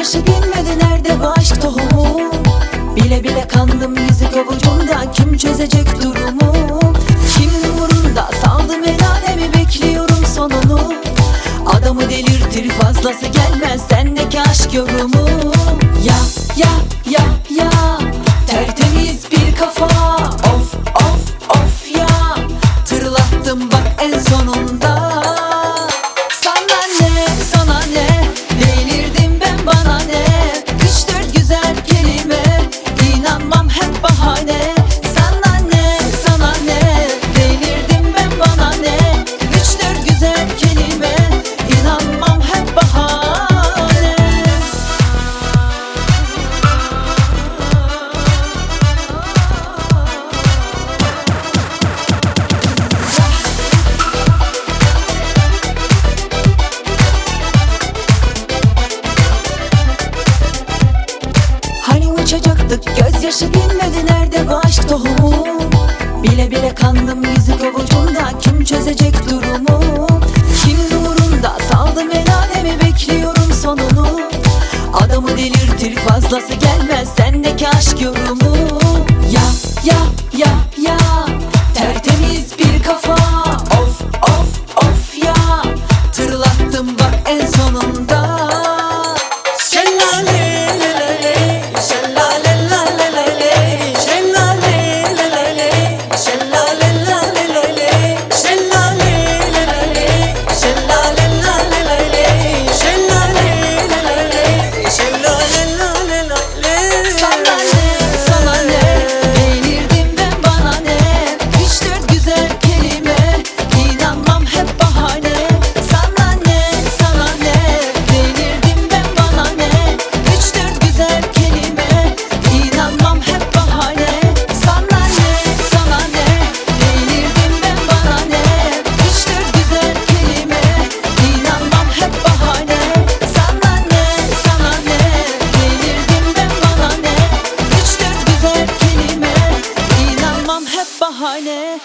gözyaşı dinmedi nerede bu aşk tohumu? Bile bile kandım yüzük avucumda kim çözecek durumu? Kimin umurunda saldım el alemi bekliyorum sonunu. Adamı delirtir fazlası gelmez sendeki aşk yorumu. Ya ya ya ya. Gözyaşı dinmedi nerede bu aşk tohumu? Bile bile kandım yüzük avucumda kim çözecek durumu? Kimin umurunda saldım el alemi bekliyorum sonunu. Adamı delirtir fazlası gelmez sendeki aşk yorumu hep bahane.